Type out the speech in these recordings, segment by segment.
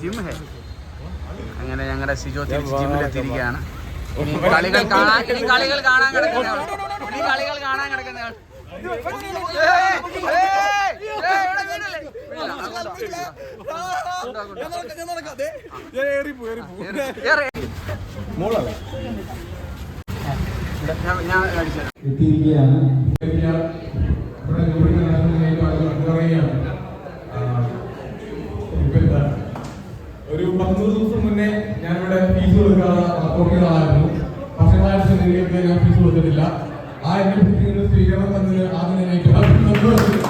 Gym ഹേ അങ്ങനെ ഞങ്ങളുടെ സിജോ തിരിച്ച് ജിമ്മിലെത്തിയിരിക്കുകയാണ് ഇനി കളികൾ കാണാൻ ഇനി കളികൾ കാണാൻ കിടക്കുന്നയാൾ ഇനി കളികൾ കാണാൻ ഏയ്, ഏയ്, ഇവിടെ വീണില്ലേ? വീണില്ല, അങ്ങോട്ടോ, അങ്ങോട്ടോ. ഏറ്. ഞാൻ- ഞാൻ അടിച്ചു തരാം. എത്തിയിരിക്കുകയാണ് ഒരു പത്ത് ദിവസം മുന്നേ ഞാനിവിടെ ഫീസ് കൊടുക്കാതെ കൊടുക്കുന്ന ആളായിരുന്നു വർഷങ്ങളായിട്ട് നിങ്ങൾക്ക് ഞാൻ ഫീസ് കൊടുത്തിട്ടില്ല. ആ എന്റെ കുട്ടികളുടെ സ്വീകരണം തന്നതിന് ആദ്യം സന്തോഷം.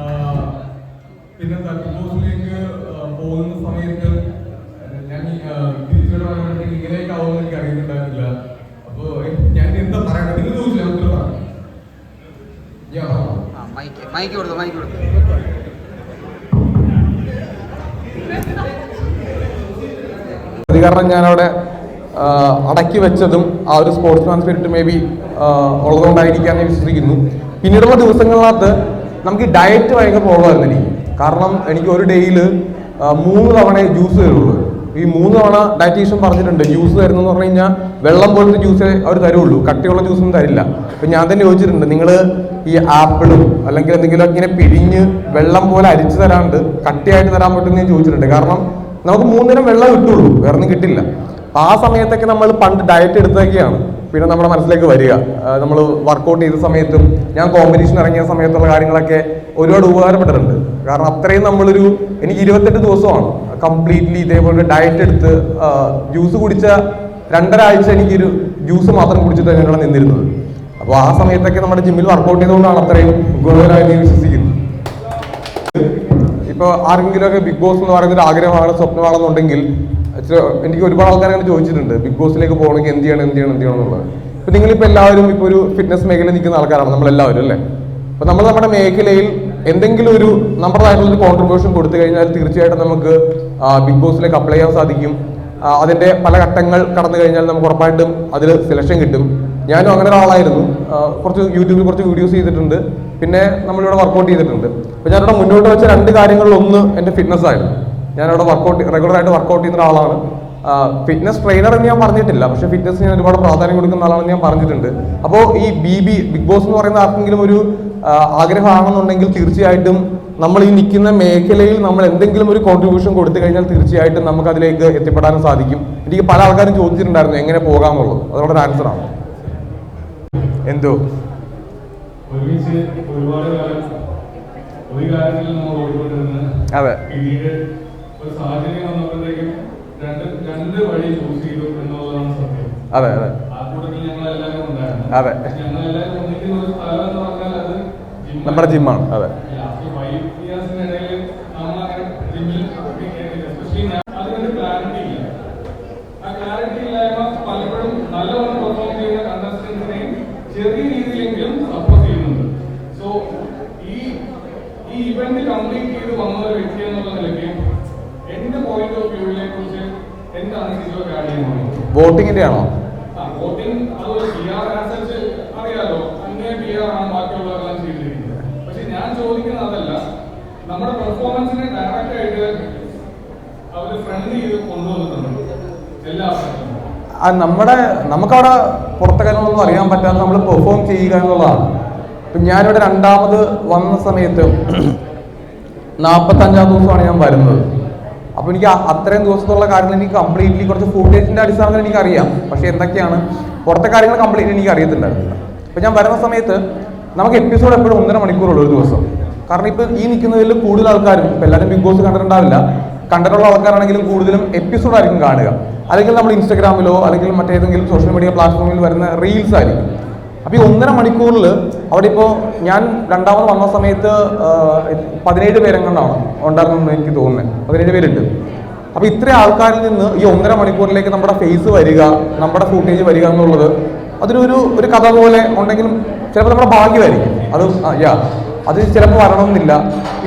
ആഹ് പിന്നെന്താ ബിഗ് പോകുന്ന സമയത്ത് ഞാൻ തിരിച്ചുവരവ് പറയുമ്പോഴത്തേക്ക് ഇങ്ങനെയൊക്കെ ആവുമെന്ന് എനിക്ക് അറിയുന്നുണ്ടായിരുന്നില്ല. അപ്പോ ഞാൻ എന്താ പറയണ്ടത് നിങ്ങൾ ചോദിച്ചില്ല ആ, മൈക്ക് മൈക്ക് കൊടുത്തു മൈക്ക് കൊടുത്തു. ഞാൻ അവിടെ അടക്കി വെച്ചതും ആ ഒരു സ്പോർട്സ്മാൻ സ്പിരിറ്റ് മേ ബി ഉള്ളതുകൊണ്ടായിരിക്കാൻ ഞാൻ വിശ്വസിക്കുന്നു. പിന്നീടുള്ള ദിവസങ്ങളിനകത്ത് നമുക്ക് ഡയറ്റ് ഭയങ്കര പ്രോബ്ലമായിരുന്നു എനിക്ക്. കാരണം എനിക്ക് ഒരു ഡേയിൽ മൂന്ന് തവണ ജ്യൂസ് തരുള്ളൂ. ഈ മൂന്ന് തവണ ഡയറ്റീഷ്യൻ പറഞ്ഞിട്ടുണ്ട് ജ്യൂസ് തരുന്നതെന്ന് പറഞ്ഞു കഴിഞ്ഞാൽ വെള്ളം പോലത്തെ ജ്യൂസേ അവർ തരുള്ളൂ. കട്ടിയുള്ള ജ്യൂസൊന്നും തരില്ല. അപ്പം ഞാൻ തന്നെ ചോദിച്ചിട്ടുണ്ട് നിങ്ങൾ ഈ ആപ്പിളും അല്ലെങ്കിൽ എന്തെങ്കിലും ഇങ്ങനെ പിഴിഞ്ഞ് വെള്ളം പോലെ അരിച്ചു തരാണ്ട് കട്ടിയായിട്ട് തരാൻ പറ്റുമെന്ന് ഞാൻ ചോദിച്ചിട്ടുണ്ട്. കാരണം നമുക്ക് മൂന്നിനം വെള്ളം കിട്ടുള്ളൂ വേറെ ഒന്നും കിട്ടില്ല. ആ സമയത്തൊക്കെ നമ്മൾ പണ്ട് ഡയറ്റ് എടുത്തൊക്കെയാണ്. പിന്നെ നമ്മുടെ മനസ്സിലേക്ക് വരിക. നമ്മൾ വർക്കൗട്ട് ചെയ്ത സമയത്തും ഞാൻ കോമ്പറ്റീഷൻ ഇറങ്ങിയ സമയത്തുള്ള കാര്യങ്ങളൊക്കെ ഒരുപാട് ഉപകാരപ്പെട്ടിട്ടുണ്ട്. കാരണം അത്രയും നമ്മളൊരു എനിക്ക് ഇരുപത്തെട്ട് ദിവസമാണ്. കംപ്ലീറ്റ്ലി ഇതേപോലെ ഡയറ്റ് എടുത്ത് ജ്യൂസ് കുടിച്ച രണ്ടര ആഴ്ച എനിക്കൊരു ജ്യൂസ് മാത്രം കുടിച്ചിട്ട് ഞങ്ങൾ നിന്നിരുന്നത്. അപ്പോൾ ആ സമയത്തൊക്കെ നമ്മുടെ ജിമ്മിൽ വർക്കൗട്ട് ചെയ്തുകൊണ്ടാണ് അത്രയും ഗുണകരമായി വിശ്വസിക്കുന്നത് ഇപ്പൊ ആരെങ്കിലും ഒക്കെ ബിഗ് ബോസ് എന്ന് പറയുന്ന ഒരു ആഗ്രഹമാണ് സ്വപ്നമാണെന്നുണ്ടെങ്കിൽ എനിക്ക് ഒരുപാട് ആൾക്കാർ അങ്ങനെ ചോദിച്ചിട്ടുണ്ട്. ബിഗ് ബോസിലേക്ക് പോകണമെങ്കിൽ എന്ത് ചെയ്യണം എന്ത് ചെയ്യണം എന്ത് ചെയ്യണം എന്നുള്ളത്. ഇപ്പൊ നിങ്ങളിപ്പോൾ എല്ലാവരും ഇപ്പോൾ ഒരു ഫിറ്റ്നസ് മേഖലയിൽ നിൽക്കുന്ന ആൾക്കാരാണ് നമ്മളെല്ലാവരും അല്ലേ? അപ്പോൾ നമ്മൾ നമ്മുടെ മേഖലയിൽ എന്തെങ്കിലും ഒരു നമ്മുടേതായിട്ടുള്ള ഒരു കോൺട്രിബ്യൂഷൻ കൊടുത്തു കഴിഞ്ഞാൽ തീർച്ചയായിട്ടും നമുക്ക് ബിഗ് ബോസിലേക്ക് അപ്ലൈ ചെയ്യാൻ സാധിക്കും. അതിന്റെ പല ഘട്ടങ്ങൾ കടന്നു കഴിഞ്ഞാൽ നമുക്ക് ഉറപ്പായിട്ടും അതിൽ സെലക്ഷൻ കിട്ടും. ഞാനും അങ്ങനെ ഒരാളായിരുന്നു. കുറച്ച് യൂട്യൂബിൽ കുറച്ച് വീഡിയോസ് ചെയ്തിട്ടുണ്ട്. പിന്നെ നമ്മളിവിടെ വർക്കൗട്ട് ചെയ്തിട്ടുണ്ട്. അപ്പോൾ ഞാനിവിടെ മുന്നോട്ട് വെച്ച രണ്ട് കാര്യങ്ങളിൽ ഒന്ന് എന്റെ ഫിറ്റ്നസ് ആയിരുന്നു ഞാനിവിടെ വർക്കൗട്ട് റെഗുലർ ആയിട്ട് വർക്കൗട്ട് ചെയ്യുന്ന ഒരാളാണ്. ഫിറ്റ്നസ് ട്രെയിനർ എന്ന് ഞാൻ പറഞ്ഞിട്ടില്ല. പക്ഷെ ഫിറ്റ്നസ് ഞാൻ ഒരുപാട് പ്രാധാന്യം കൊടുക്കുന്ന ആളാണെന്ന് ഞാൻ പറഞ്ഞിട്ടുണ്ട്. അപ്പോൾ ഈ ബി ബി ബിഗ് ബോസ് എന്ന് പറയുന്ന ആർക്കെങ്കിലും ഒരു ആഗ്രഹമാണെന്നുണ്ടെങ്കിൽ തീർച്ചയായിട്ടും നമ്മൾ ഈ നിൽക്കുന്ന മേഖലയിൽ നമ്മൾ എന്തെങ്കിലും ഒരു കോൺട്രിബ്യൂഷൻ കൊടുത്തു കഴിഞ്ഞാൽ തീർച്ചയായിട്ടും നമുക്ക് അതിലേക്ക് എത്തിപ്പെടാനും സാധിക്കും. എനിക്ക് പല ആൾക്കാരും ചോദിച്ചിട്ടുണ്ടായിരുന്നു എങ്ങനെ പോകാമെന്നുള്ളത്. അതോടെ ഒരു ആൻസറാണ് എന്തോ? ഒരുമിച്ച് ഒരുപാട് കാലം ഒരു കാര്യത്തിൽ നമ്മൾ ഓടിക്കൊണ്ടിരുന്ന് അതെ. അതെ അതെ. അതെ. നമ്മുടെ ജിമ്മാണ് അതെ. ചെറിയ രീതിയിലെങ്കിലും സപ്പോർട്ട് കംപ്ലീറ്റ് ചെയ്ത് വന്ന ഒരു വ്യക്തി എന്നുള്ള നിലയ്ക്ക് എന്റെ പോയിന്റ് ഓഫ് വ്യൂവിനെ കുറിച്ച് എന്താണ് ഇതിലോ കാര്യമാണ് വോട്ടിങ്ങിന്റെ ആണോ? ആ വോട്ടിംഗ് അതുപോലെ പി ആർ അനുസരിച്ച് അറിയാലോ അങ്ങനെ പി ആർ ആണ് ബാക്കിയുള്ളവരെല്ലാം ചെയ്തിരിക്കുന്നത്. പക്ഷെ ഞാൻ ചോദിക്കുന്നത് അതല്ല നമ്മുടെ പെർഫോമൻസിനെ ഡയറക്റ്റ് ആയിട്ട് അവർ ഫ്രണ്ട് ചെയ്ത് കൊണ്ടുവന്നിട്ടുണ്ട്. എല്ലാ ആൾക്കാരും ആ നമ്മുടെ നമുക്കവിടെ പുറത്തെ കാര്യങ്ങളൊന്നും അറിയാൻ പറ്റാതെ നമ്മൾ പെർഫോം ചെയ്യുക എന്നുള്ളതാണ്. ഇപ്പം ഞാനിവിടെ രണ്ടാമത് വന്ന സമയത്ത് നാൽപ്പത്തഞ്ചാം ദിവസമാണ് ഞാൻ വരുന്നത്. അപ്പോൾ എനിക്ക് അത്രയും ദിവസത്തുള്ള കാര്യങ്ങൾ എനിക്ക് കംപ്ലീറ്റ്ലി കുറച്ച് ഫുട്ടേജിന്റെ അടിസ്ഥാനത്തിൽ എനിക്ക് അറിയാം പക്ഷേ എന്തൊക്കെയാണ്? പുറത്തെ കാര്യങ്ങൾ കംപ്ലീറ്റ്ലി എനിക്ക് അറിയത്തില്ലായിരുന്നില്ല അപ്പോൾ ഞാൻ വരുന്ന സമയത്ത് നമുക്ക് എപ്പിസോഡ് എപ്പോഴും ഒന്നര മണിക്കൂറുള്ളൂ ഒരു ദിവസം. കാരണം ഇപ്പൊ ഈ നിൽക്കുന്നതിൽ കൂടുതൽ ആൾക്കാരും ഇപ്പൊ എല്ലാവരും ബിഗ് ബോസ് കണ്ടിട്ടുണ്ടാവില്ല. കണ്ടിട്ടുള്ള ആൾക്കാരാണെങ്കിലും കൂടുതലും എപ്പിസോഡ് ആയിരിക്കും കാണുക. അല്ലെങ്കിൽ നമ്മൾ ഇൻസ്റ്റാഗ്രാമിലോ അല്ലെങ്കിൽ മറ്റേതെങ്കിലും സോഷ്യൽ മീഡിയ പ്ലാറ്റ്ഫോമിൽ വരുന്ന റീൽസ് ആയിരിക്കും. അപ്പോൾ ഈ ഒന്നര മണിക്കൂറിൽ അവിടെ ഇപ്പോൾ ഞാൻ രണ്ടാമത് വന്ന സമയത്ത് പതിനേഴ് പേരെങ്ങാണ്ടാണ് ഉണ്ടായിരുന്നെന്ന് എനിക്ക് തോന്നുന്നത് പതിനേഴ് പേരുണ്ട്. അപ്പോൾ ഇത്രയും ആൾക്കാരിൽ നിന്ന് ഈ ഒന്നര മണിക്കൂറിലേക്ക് നമ്മുടെ ഫേസ് വരിക നമ്മുടെ ഫുട്ടേജ് വരിക എന്നുള്ളത് അതിനൊരു ഒരു കഥ പോലെ ഉണ്ടെങ്കിലും ചിലപ്പോൾ നമ്മുടെ ഭാഗ്യമായിരിക്കും. അത് യാ അത് ചിലപ്പോൾ വരണമെന്നില്ല.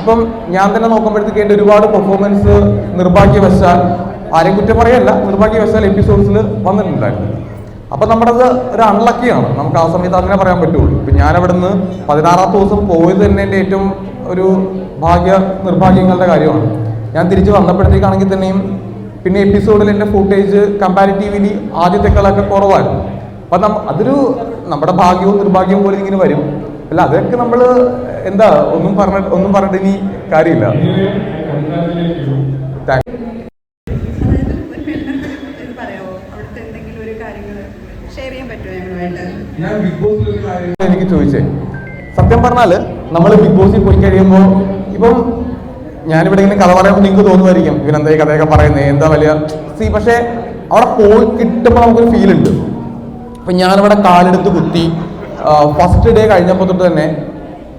ഇപ്പം ഞാൻ തന്നെ നോക്കുമ്പോഴത്തേക്ക് എന്റെ ഒരുപാട് പെർഫോമൻസ് നിർഭാഗ്യവശാൽ ആരെയും കുറ്റം പറയല്ല നിർഭാഗ്യവശാൽ എപ്പിസോഡ്സിൽ വന്നിട്ടുണ്ടായിരുന്നു. അപ്പൊ നമ്മുടെ അത് ഒരു അൺലക്കിയാണ് നമുക്ക് ആ സമയത്ത് അങ്ങനെ പറയാൻ പറ്റുള്ളൂ. ഇപ്പൊ ഞാൻ അവിടുന്ന് പതിനാറാമത്തെ ദിവസം പോയത് തന്നെ എന്റെ ഏറ്റവും ഒരു ഭാഗ്യ നിർഭാഗ്യങ്ങളുടെ കാര്യമാണ്. ഞാൻ തിരിച്ച് വന്നപ്പോഴത്തേക്കാണെങ്കിൽ തന്നെയും പിന്നെ എപ്പിസോഡിൽ എന്റെ ഫുട്ടേജ് കമ്പാരിറ്റീവ്ലി ആദ്യത്തെക്കാളൊക്കെ കുറവായിരുന്നു. അപ്പം നമ്മ അതൊരു നമ്മുടെ ഭാഗ്യവും നിർഭാഗ്യവും പോലെ ഇങ്ങനെ വരും. അല്ല അതൊക്കെ നമ്മൾ എന്താ ഒന്നും പറഞ്ഞ ഒന്നും പറഞ്ഞിട്ട് ഇനി കാര്യമില്ല താങ്ക് അതായത് ഒരു മെല്ലെ ഇത് പറയാമോ അവിടുത്തെ എന്തെങ്കിലും ഒരു കാര്യങ്ങൾ ഷെയർ ചെയ്യാൻ പറ്റുമോ ഞങ്ങളുമായിട്ട് ഞാൻ ബിഗ് ബോസിൽ ഒരു കാര്യം എനിക്ക് ചോദിച്ചേ. സത്യം പറഞ്ഞാൽ നമ്മൾ ബിഗ് ബോസിൽ പോയി കഴിയുമ്പോൾ ഇപ്പം ഞാനിവിടെ ഇങ്ങനെ കഥ പറയുമ്പോൾ നിങ്ങൾക്ക് തോന്നുമായിരിക്കും. ഇവൻ ഈ കഥയൊക്കെ പറയുന്നത് എന്താ വലിയ സി പക്ഷേ അവിടെ പോയി കിട്ടുമ്പോൾ നമുക്കൊരു ഫീൽ ഉണ്ട്. അപ്പൊ ഞാനിവിടെ കാലെടുത്ത് കുത്തി ഫസ്റ്റ് ഡേ കഴിഞ്ഞപ്പോൾ തൊട്ട് തന്നെ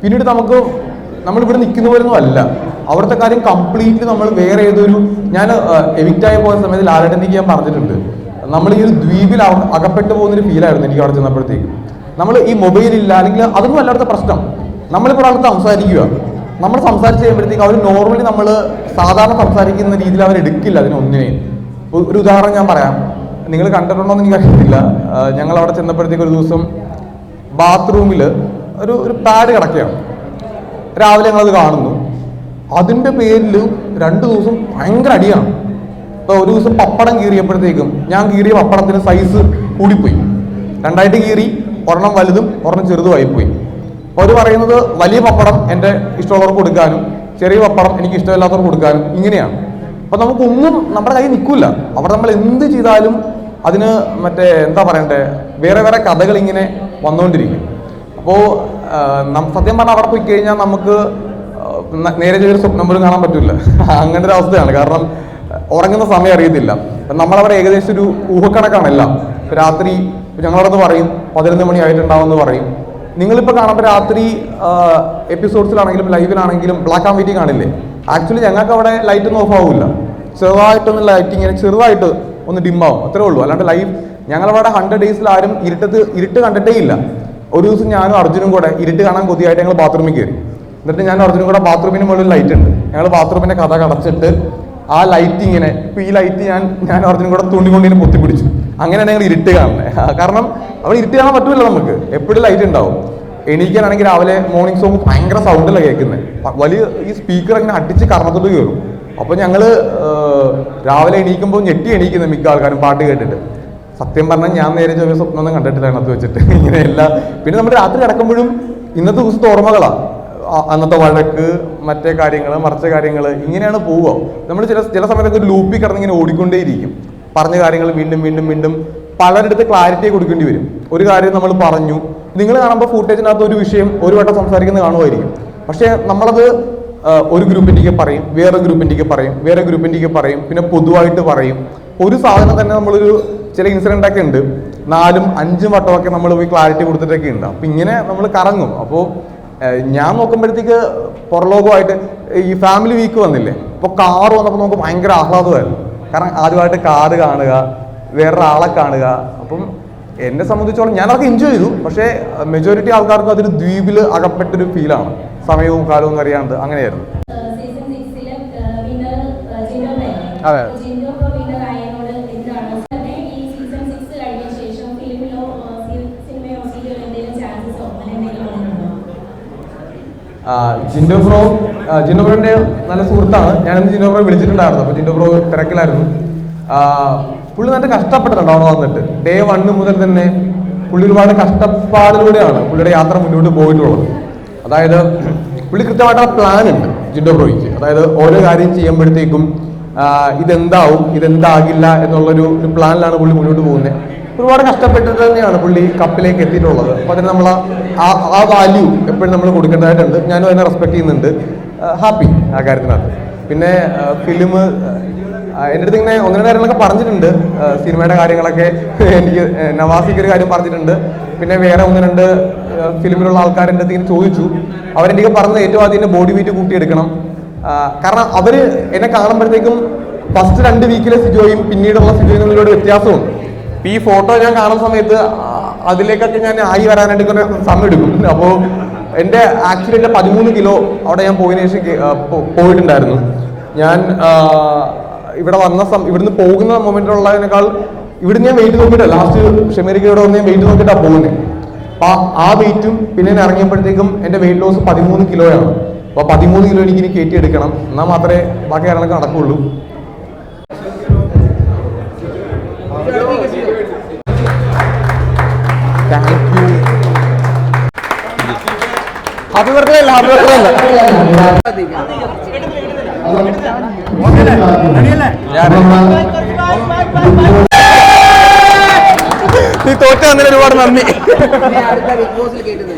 പിന്നീട് നമുക്ക് നമ്മൾ ഇവിടെ നിൽക്കുന്ന പോലൊന്നും അല്ല. അവിടുത്തെ കാര്യം കംപ്ലീറ്റ്ലി നമ്മൾ വേറെ ഏതൊരു ഞാൻ എവിക്റ്റായി പോയ സമയത്ത് ലാലേട്ടനിക്ക് ഞാൻ പറഞ്ഞിട്ടുണ്ട്. നമ്മൾ ഈ ഒരു ദ്വീപിൽ അകപ്പെട്ടു പോകുന്നൊരു ഫീലായിരുന്നു എനിക്ക് അവിടെ ചെന്നപ്പോഴത്തേക്ക്. നമ്മൾ ഈ മൊബൈൽ ഇല്ല അല്ലെങ്കിൽ അതൊന്നും അല്ലാത്ത പ്രശ്നം. നമ്മളിപ്പോൾ ഒരാൾക്ക് സംസാരിക്കുക. നമ്മൾ സംസാരിച്ച് കഴിയുമ്പോഴത്തേക്ക് അവർ നോർമലി നമ്മൾ സാധാരണ സംസാരിക്കുന്ന രീതിയിൽ അവർ എടുക്കില്ല അതിനൊന്നിനെയും ഒരു ഉദാഹരണം ഞാൻ പറയാം. നിങ്ങൾ കണ്ടിട്ടുണ്ടോ എന്ന് എനിക്ക് അറിയത്തില്ല. ഞങ്ങൾ അവിടെ ചെന്നപ്പോഴത്തേക്ക് ഒരു ദിവസം ബാത്റൂമിൽ ഒരു ഒരു പാഡ് കിടക്കുകയാണ്. രാവിലെ ഞങ്ങളത് കാണുന്നു. അതിന്റെ പേരിൽ രണ്ട് ദിവസം ഭയങ്കര അടിയാണ്. ഇപ്പോൾ ഒരു ദിവസം പപ്പടം കീറിയപ്പോഴത്തേക്കും ഞാൻ കീറിയ പപ്പടത്തിന് സൈസ് കൂടിപ്പോയി. രണ്ടായിട്ട് കീറി. ഒരെണ്ണം വലുതും ഒരെണ്ണം ചെറുതുമായി പോയി അവർ പറയുന്നത് വലിയ പപ്പടം എന്റെ ഇഷ്ടമുള്ളവർക്ക് കൊടുക്കാനും ചെറിയ പപ്പടം എനിക്ക് ഇഷ്ടമില്ലാത്തവർക്ക് കൊടുക്കാനും ഇങ്ങനെയാണ്. അപ്പം നമുക്കൊന്നും നമ്മുടെ കയ്യിൽ നിൽക്കില്ല. അവിടെ നമ്മൾ എന്ത് ചെയ്താലും അതിന് മറ്റേ എന്താ പറയണ്ടേ വേറെ വേറെ കഥകൾ ഇങ്ങനെ വന്നുകൊണ്ടിരിക്കും അപ്പോൾ സത്യം പറഞ്ഞാൽ അവിടെ പോയി കഴിഞ്ഞാൽ നമുക്ക് നേരെ ചെയ്തൊരു സ്വപ്നം പോലും കാണാൻ പറ്റില്ല. അങ്ങനെ ഒരു അവസ്ഥയാണ്. കാരണം ഉറങ്ങുന്ന സമയം അറിയത്തില്ല. നമ്മളവിടെ ഏകദേശം ഒരു ഊഹക്കണക്കാണ് എല്ലാം. ഇപ്പൊ രാത്രി ഞങ്ങളവിടെ പറയും പതിനൊന്ന് മണി ആയിട്ടുണ്ടാവുമെന്ന് പറയും. നിങ്ങളിപ്പോൾ കാണുമ്പോൾ രാത്രി എപ്പിസോഡ്സിലാണെങ്കിലും ലൈവിലാണെങ്കിലും ബ്ലാക്ക് ആൻഡ് വൈറ്റ് കാണില്ലേ? ആക്ച്വലി ഞങ്ങൾക്ക് അവിടെ ലൈറ്റ് ഒന്നും ഓഫ് ആവില്ല ചെറുതായിട്ടൊന്ന് ലൈറ്റ് ഇങ്ങനെ ചെറുതായിട്ട് ഒന്ന് ഡിം ആവും. അത്രേ ഉള്ളൂ. അല്ലാണ്ട് ലൈവ് ഞങ്ങളവിടെ ഹൺഡ്രഡ് ഡേയ്സിൽ ആരും ഇരുട്ടത്ത് ഇരുട്ട് കണ്ടിട്ടേ ഇല്ല. ഒരു ദിവസം ഞാനും അർജുനും കൂടെ ഇരുട്ട് കാണാൻ കൊതിയായിട്ട് ഞങ്ങൾ ബാത്റൂമിൽ കയറി. എന്നിട്ട് ഞാൻ അർജുനും കൂടെ ബാത്റൂമിന് മുകളിൽ ലൈറ്റ് ഉണ്ട് ഞങ്ങൾ ബാത്റൂമിന്റെ കഥ കടച്ചിട്ട് ആ ലൈറ്റ് ഇങ്ങനെ ഇപ്പൊ ഈ ലൈറ്റ് ഞാൻ ഞാൻ അർജുനും കൂടെ തുണിക്കൊണ്ടിനെ പൊത്തിപ്പിടിച്ചു. അങ്ങനെയാണ് ഞങ്ങൾ ഇരുട്ട് കാണുന്നത് കാരണം അവിടെ ഇരുട്ട് കാണാൻ പറ്റുമല്ലോ നമുക്ക്. എപ്പോഴും ലൈറ്റ് ഉണ്ടാവും. എണീക്കാനാണെങ്കിൽ രാവിലെ മോർണിംഗ് സോങ് ഭയങ്കര സൗണ്ടിലാണ് കേൾക്കുന്നത് വലിയ ഈ സ്പീക്കർ അങ്ങനെ അടിച്ച് കർണത്തോട്ട് കയറും അപ്പൊ ഞങ്ങൾ രാവിലെ എണീക്കുമ്പോൾ ഞെട്ടി എണീക്കുന്നത് മിക്ക ആൾക്കാരും പാട്ട് കേട്ടിട്ട്. സത്യം പറഞ്ഞാൽ ഞാൻ നേരെ ചെറിയ സ്വപ്നമൊന്നും കണ്ടിട്ടില്ല അതിനകത്ത് വെച്ചിട്ട്. ഇങ്ങനെയല്ല പിന്നെ നമ്മൾ രാത്രി കിടക്കുമ്പോഴും ഇന്നത്തെ ദിവസത്തെ ഓർമ്മകളാ. അ- അന്നത്തെ വഴക്ക് മറ്റേ കാര്യങ്ങൾ മറിച്ച കാര്യങ്ങൾ ഇങ്ങനെയാണ് പോവുക. നമ്മൾ ചില ചില സമയത്തൊക്കെ ഒരു ലൂപ്പിൽ കിടന്ന് ഇങ്ങനെ ഓടിക്കൊണ്ടേയിരിക്കും. പറഞ്ഞ കാര്യങ്ങൾ വീണ്ടും വീണ്ടും വീണ്ടും പലരിടത്ത് ക്ലാരിറ്റി കൊടുക്കേണ്ടി വരും. ഒരു കാര്യം നമ്മൾ പറഞ്ഞു നിങ്ങൾ കാണുമ്പോൾ ഫൂട്ടേജിനകത്ത് ഒരു വിഷയം ഒരു വട്ടം സംസാരിക്കുന്നത് കാണുമായിരിക്കും. പക്ഷേ നമ്മളത് ഒരു ഗ്രൂപ്പിന്റെക്ക് പറയും വേറെ ഗ്രൂപ്പിന്റെക്ക് പറയും വേറെ ഗ്രൂപ്പിന്റെക്ക് പറയും പിന്നെ പൊതുവായിട്ട് പറയും. ഒരു സാധനം തന്നെ നമ്മളൊരു ചില ഇൻസിഡന്റ് ഒക്കെ ഉണ്ട്. നാലും അഞ്ചും വട്ടമൊക്കെ നമ്മൾ പോയി ക്ലാരിറ്റി കൊടുത്തിട്ടൊക്കെ ഉണ്ട്. അപ്പം ഇങ്ങനെ നമ്മൾ കറങ്ങും. അപ്പോൾ ഞാൻ നോക്കുമ്പോഴത്തേക്ക് പുറലോകമായിട്ട് ഈ ഫാമിലി വീക്ക് വന്നില്ലേ? അപ്പോൾ കാർ വന്നപ്പോൾ നമുക്ക് ഭയങ്കര ആഹ്ലാദമായിരുന്നു. കാരണം ആദ്യമായിട്ട് കാറ് കാണുക വേറൊരാളെ കാണുക. അപ്പം എന്നെ സംബന്ധിച്ചോളം ഞാൻ അതൊക്കെ എൻജോയ് ചെയ്തു. പക്ഷേ മെജോറിറ്റി ആൾക്കാർക്ക് അതൊരു ദ്വീപിൽ അകപ്പെട്ടൊരു ഫീലാണ് സമയവും കാലവും അറിയാണ്ട് അങ്ങനെയായിരുന്നു. അതെ. ജിൻഡോ ഇപ്പോൾ വിന്നർ ആയതിനോട് എന്താണ് തന്നെ ഈ സീസൺ സിക്സ് കഴിഞ്ഞ ശേഷം ഫിലിമിലോ സിനിമയോ സീരിയലോ എന്തെങ്കിലും ചാൻസസോ അങ്ങനെ എന്തെങ്കിലും ഉണ്ടോ ആ, ജിൻഡോ ബ്രോ ജിൻഡോ ബ്രോന്റെ നല്ല സുഹൃത്താണ്. ഞാൻ ഇന്ന് ജിൻഡോ ബ്രോ വിളിച്ചിട്ടുണ്ടായിരുന്നു അപ്പോൾ ജിൻഡോ ബ്രോ തിരക്കിലായിരുന്നു. പുള്ളി നല്ല കഷ്ടപ്പെട്ടിട്ടുണ്ട് അവിടെ വന്നിട്ട്. ഡേ വണ്ണ് മുതൽ തന്നെ പുള്ളി ഒരുപാട് കഷ്ടപ്പാടിലൂടെയാണ് പുള്ളിയുടെ യാത്ര മുന്നോട്ട് പോയിട്ടുള്ളത്. അതായത് പുള്ളി കൃത്യമായിട്ടുള്ള പ്ലാൻ ഉണ്ട് ജിൻഡോ ബ്രോയ്ക്ക്. അതായത് ഓരോ കാര്യം ചെയ്യുമ്പോഴത്തേക്കും ഇതെന്താവും ഇതെന്താകില്ല എന്നുള്ളൊരു ഒരു പ്ലാനിലാണ് പുള്ളി മുന്നോട്ട് പോകുന്നത് ഒരുപാട് കഷ്ടപ്പെട്ടിട്ട് തന്നെയാണ് പുള്ളി കപ്പിലേക്ക് എത്തിയിട്ടുള്ളത്. അപ്പോൾ അതിന് നമ്മൾ ആ ആ വാല്യൂ എപ്പോഴും നമ്മൾ കൊടുക്കേണ്ടതായിട്ടുണ്ട്. ഞാനും അതിനെ റെസ്പെക്ട് ചെയ്യുന്നുണ്ട്. ഹാപ്പി ആ കാര്യത്തിനകത്ത്. പിന്നെ ഫിലിം എന്റെ അടുത്ത് ഇങ്ങനെ ഒന്നിനെ കാര്യങ്ങളൊക്കെ പറഞ്ഞിട്ടുണ്ട്. സിനിമയുടെ കാര്യങ്ങളൊക്കെ എനിക്ക് നവാസിക്ക് ഒരു കാര്യം പറഞ്ഞിട്ടുണ്ട്. പിന്നെ വേറെ ഒന്ന് രണ്ട് ഫിലിമിലുള്ള ആൾക്കാരെ എന്റെ അടുത്ത് ഇങ്ങനെ ചോദിച്ചു. അവരെനിക്ക് പറഞ്ഞത് ഏറ്റവും ആദ്യം എന്റെ ബോഡി വെയിറ്റ് കൂട്ടിയെടുക്കണം. കാരണം അവർ എന്നെ കാണുമ്പോഴത്തേക്കും ഫസ്റ്റ് രണ്ട് വീക്കിലെ സിജോയും പിന്നീടുള്ള സിജോയും തമ്മിലൊരു വ്യത്യാസമുണ്ട്. അപ്പൊ ഈ ഫോട്ടോ ഞാൻ കാണുന്ന സമയത്ത് അതിലേക്കൊക്കെ ഞാൻ ആയി വരാനായിട്ട് സമയം എടുക്കും. അപ്പോൾ എന്റെ ആക്ച്വലി എന്റെ പതിമൂന്ന് കിലോ അവിടെ ഞാൻ പോയതിനു ശേഷം പോയിട്ടുണ്ടായിരുന്നു. ഞാൻ ഇവിടെ വന്ന സമ ഇവിടുന്ന് പോകുന്ന മൊമെന്റിലുള്ളതിനേക്കാൾ ഇവിടുന്ന് ഞാൻ വെയിറ്റ് നോക്കിയിട്ടാണ് ലാസ്റ്റ് ഷെമേരിക്ക് ഇവിടെ വന്ന് ഞാൻ വെയിറ്റ് നോക്കിയിട്ടാണ് പോകുന്നത് അപ്പൊ ആ വെയിറ്റും പിന്നെ ഞാൻ ഇറങ്ങിയപ്പോഴത്തേക്കും എന്റെ വെയിറ്റ് ലോസ് പതിമൂന്ന് കിലോയാണ്. അപ്പോൾ പതിമൂന്ന് കിലോ എനിക്ക് ഇനി കയറ്റി എടുക്കണം എന്നാൽ മാത്രമേ ബാക്കി കാര്യങ്ങളൊക്കെ നടക്കുള്ളൂ. താങ്ക് യു അത് വെറുതെയല്ല അത് നീ തോറ്റ അങ്ങനെ ഒരുപാട് നന്ദി. അടുത്ത ബിഗ് ബോസിൽ കേട്ടത്